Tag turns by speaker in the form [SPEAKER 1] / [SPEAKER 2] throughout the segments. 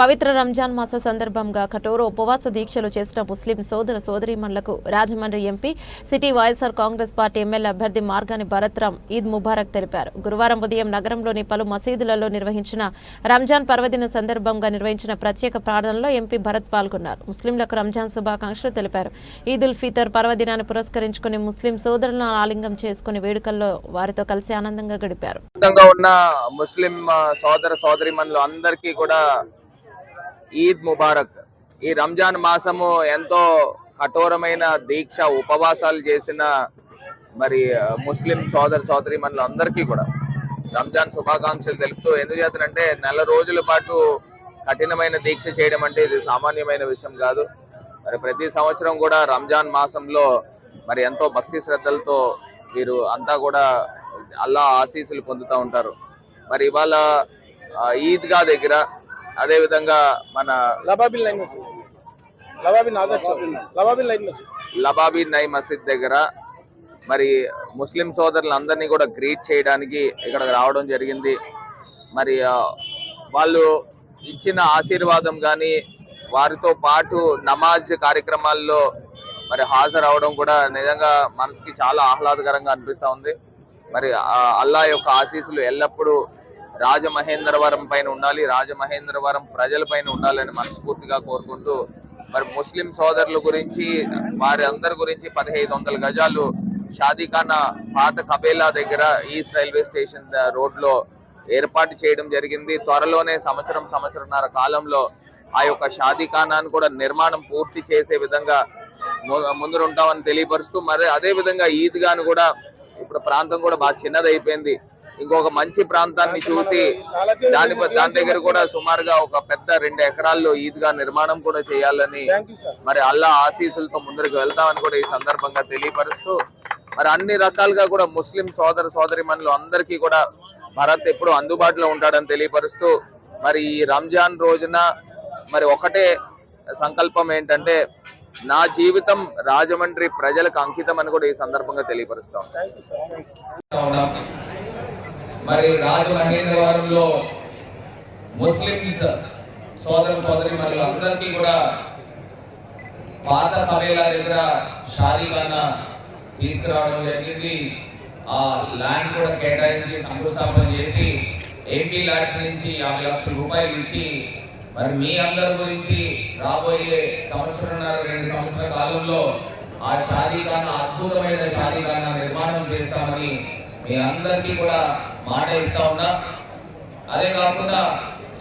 [SPEAKER 1] పవిత్ర రంజాన్ మాస సందర్భంగా కఠోర ఉపవాస దీక్షలు చేసిన ముస్లిం సోదర సోదరీమణులకు Rajahmundry MP city YSR Congress party MLA అభ్యర్థి మార్గాని భరత్రామ్ ఈద్ ముబారక్ తెలిపారు. గురువారం ఉదయం నగరంలోని పలు మసీదులలో నిర్వహించిన రంజాన్ పర్వదిన సందర్భంగా నిర్వహించిన ప్రత్యేక ప్రార్థనలో ఎంపీ భరత్ పాల్గొన్నారు. ముస్లింలకు రంజాన్ శుభాకాంక్షలు తెలిపారు. ఈద్ ఉల్ ఫితర్ పర్వదినాన్ని పురస్కరించుకుని ముస్లిం సోదరులను ఆలింగం చేసుకుని వేడుకల్లో వారితో కలిసి ఆనందంగా గడిపారు.
[SPEAKER 2] ఉన్న ముస్లిం సోదర సోదరిమణులు అందరికీ కూడా ఈద్ ముబారక్. ఈ రంజాన్ మాసము ఎంతో కఠోరమైన దీక్ష ఉపవాసాలు చేసిన మరి ముస్లిం సోదర సోదరిమణులు అందరికీ కూడా రంజాన్ శుభాకాంక్షలు తెలుపుతూ ఎందుకు చేతనంటే నెల రోజుల పాటు కఠినమైన దీక్ష చేయడం అంటే ఇది సామాన్యమైన విషయం కాదు. మరి ప్రతి సంవత్సరం కూడా రంజాన్ మాసంలో మరి ఎంతో భక్తి శ్రద్ధలతో వీరు అంతా కూడా అల్లా ఆశీస్సులు పొందుతూ ఉంటారు. మరి ఇవాళ ఈద్గా దగ్గర అదే విధంగా మన
[SPEAKER 3] లబాబిల్ మసీద్. లబాబిల్ ఆజాద్ లబాబిల్ లైన్ మసీద్.
[SPEAKER 2] లబాబీ నై మసీద్ దగ్గర మరి ముస్లిం సోదరులందరినీ కూడా గ్రీట్ చేయడానికి ఇక్కడికి రావడం జరిగింది. మరి వాళ్ళు ఇచ్చిన ఆశీర్వాదం కానీ వారితో పాటు నమాజ్ కార్యక్రమాల్లో మరి హాజరు అవడం కూడా నిజంగా మనసుకి చాలా ఆహ్లాదకరంగా అనిపిస్తా ఉంది. మరి అల్లా యొక్క ఆశీస్సులు ఎల్లప్పుడూ రాజమహేంద్రవరం పైన ఉండాలి రాజమహేంద్రవరం ప్రజలపైన ఉండాలని మనస్ఫూర్తిగా కోరుకుంటూ మరి ముస్లిం సోదరుల గురించి వారి అందరి గురించి పదిహేను వందల గజాలు షాదీఖానా పాత కబేలా దగ్గర ఈస్ట్ రైల్వే స్టేషన్ రోడ్లో ఏర్పాటు చేయడం జరిగింది. త్వరలోనే సంవత్సరం సంవత్సరంన్నర కాలంలో ఆ యొక్క షాదీఖానాను కూడా నిర్మాణం పూర్తి చేసే విధంగా ము- తెలియపరుస్తూ మరి అదే విధంగా ఈద్గాను కూడా ఇప్పుడు ప్రాంతం కూడా బాగా చిన్నదైపోయింది. ఇంకొక మంచి ప్రాంతాన్ని చూసి దాని దాని దగ్గర కూడా సుమారుగా ఒక పెద్ద రెండు ఎకరాల్లో ఈద్గా నిర్మాణం కూడా చేయాలని మరి అల్లా ఆశీస్సులతో ముందరకు వెళ్తామని కూడా ఈ సందర్భంగా తెలియపరుస్తూ మరి అన్ని రకాలుగా కూడా ముస్లిం సోదర సోదరి అందరికీ కూడా భరత్ ఎప్పుడు అందుబాటులో ఉంటాడని తెలియపరుస్తూ మరి ఈ రంజాన్ రోజున మరి ఒకటే సంకల్పం ఏంటంటే నా జీవితం రాజమండ్రి ప్రజలకు అంకితం అని కూడా ఈ సందర్భంగా తెలియపరుస్తాం.
[SPEAKER 3] మరి రాజు సార్ థ్యాంక్ యూ
[SPEAKER 4] ఉన్నాం. మరి ముస్లిమ్స్ సోదర సోదరి అందరికీ కూడా పాత కబేలా దగ్గర షాదీఖానా తీసుకురావడం జరిగింది ఆ ల్యాండ్ కూడా కేటాయించి శంకుస్థాపన చేసి ఏపీ ల్యాక్స్ నుంచి యాభై లక్షల రూపాయలు ఇచ్చి మరి మీ అందరి గురించి రాబోయే సంవత్సరంన్నర రెండు సంవత్సరాల కాలంలో ఆ షాదీఖానా అద్భుతమైన షాదీఖానా నిర్మాణం చేస్తామని మీ అందరికీ కూడా మాట ఇస్తా ఉన్నా. అదే కాకుండా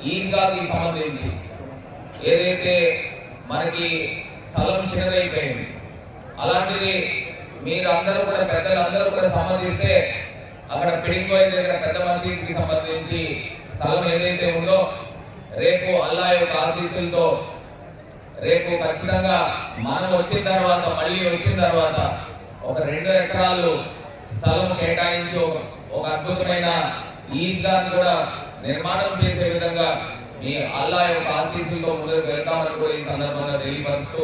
[SPEAKER 4] ఈద్గాకి సంబంధించి ఏదైతే మనకి స్థలం చిన్నదైపోయింది అలాంటిది మీరు అందరూ కూడా పెద్దలందరూ కూడా సమ్మతిస్తే అక్కడ పిడింగోయ్ దగ్గర పెద్ద మసీద్కి సంబంధించి స్థలం ఏదైతే ఉందో రేపు అల్లా యొక్క ఆశీస్సులతో రేపు ఖచ్చితంగా మనం వచ్చిన తర్వాత మళ్ళీ వచ్చిన తర్వాత ఒక రెండు ఎకరాలు స్థలం కేటాయించి ఒక- అద్భుతమైన ఈద్గా కూడా నిర్మాణం చేసే విధంగా మీ అల్లా యొక్క ఆశీస్సులతో ముందుకు వెళ్తామని కూడా ఈ సందర్భంగా తెలియపరుస్తూ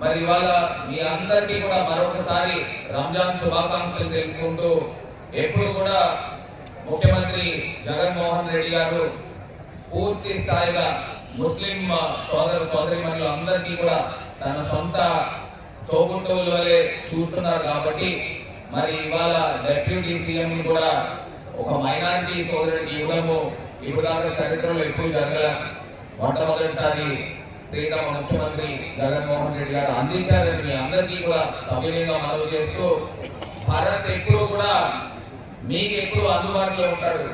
[SPEAKER 4] మరి ఇవాళ మీ అందరికీ కూడా మరొకసారి రంజాన్ శుభాకాంక్షలు తెలుపుకుంటూ ఎప్పుడు కూడా ముఖ్యమంత్రి జగన్మోహన్ రెడ్డి గారు పూర్తి స్థాయిగా ముస్లిం సోదర సోదరిమణులు అందరికీ కూడా తన సొంత తోబుట్టువుల వలె చూస్తున్నారు కాబట్టి మరి ఇవాళ డెప్యూటీ సీఎం కూడా ఒక మైనారిటీ సోదరుడికి ఇవ్వడము ఇవ్వడానికి చరిత్రలో ఎప్పుడు జరగల మొట్టమొదటిసారి ప్రీతమ ముఖ్యమంత్రి జగన్మోహన్ రెడ్డి గారు అందించారని మీ అందరికీ కూడా సభ్యులంగా మనవి చేస్తూ భారత్ ఎప్పుడు కూడా మీకు ఎప్పుడు అందుబాటులో ఉంటాడు.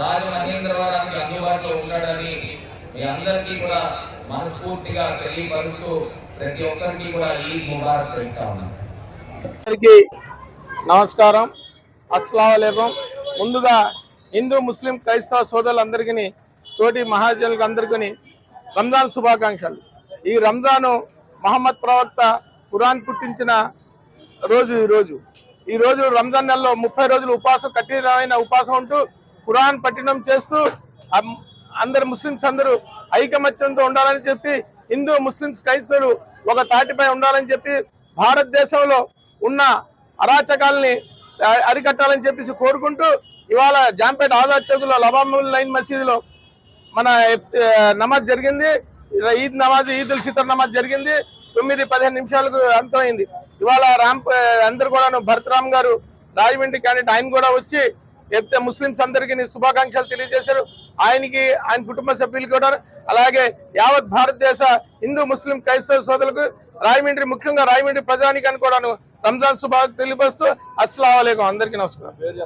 [SPEAKER 4] రాజమహేంద్రవరానికి అందుబాటులో ఉంటాడని మీ అందరికీ కూడా మనస్ఫూర్తిగా తెలియపరుస్తూ ప్రతి ఒక్కరికి కూడా ఈ ముబారక్ పెడతా ఉన్నాను
[SPEAKER 3] నమస్కారం. అస్సలం ముందుగా హిందూ ముస్లిం క్రైస్తవ సోదరులందరికీ తోటి మహాజనులకు అందరికీ రంజాన్ శుభాకాంక్షలు. ఈ రంజాను మహమ్మద్ ప్రవక్త ఖురాన్ పుట్టించిన రోజు ఈరోజు ఈరోజు ఈ రోజు రంజాన్ నెలలో ముప్పై రోజులు ఉపాసం కఠినమైన ఉపవాసం ఉంటూ ఖురాన్ పట్టణం చేస్తూ అందరు ముస్లిమ్స్ అందరూ ఐకమత్యంతో ఉండాలని చెప్పి హిందూ ముస్లిమ్స్ క్రైస్తవులు ఒక తాటిపై ఉండాలని చెప్పి భారతదేశంలో ఉన్న అరాచకాలని అరికట్టాలని చెప్పేసి కోరుకుంటూ ఇవాళ జాంపేట ఆజాద్ చౌక్లో లబాముల్ లైన్ మసీదులో మన నమాజ్ జరిగింది. ఈద్ నమాజ్ ఈద్ ఉల్ ఫితర్ నమాజ్ జరిగింది. తొమ్మిది పదిహేను నిమిషాలకు అంతమైంది. ఇవాళ రామ్ అందరు కూడా భరతరామ్ గారు రాజమండ్రి క్యాండిడేట్ ఆయన కూడా వచ్చి చెప్తే ముస్లింస్ అందరికీ శుభాకాంక్షలు తెలియజేశారు. ఆయనకి ఆయన కుటుంబ సభ్యులు కూడా అలాగే యావత్ భారతదేశ హిందూ ముస్లిం క్రైస్తవ సోదరులకు రాయమండ్రి ముఖ్యంగా రాయమండ్రి అని కూడాను రంజాన్ శుభాక్ తెలియపరుస్తూ అస్సలం అందరికీ నమస్కారం.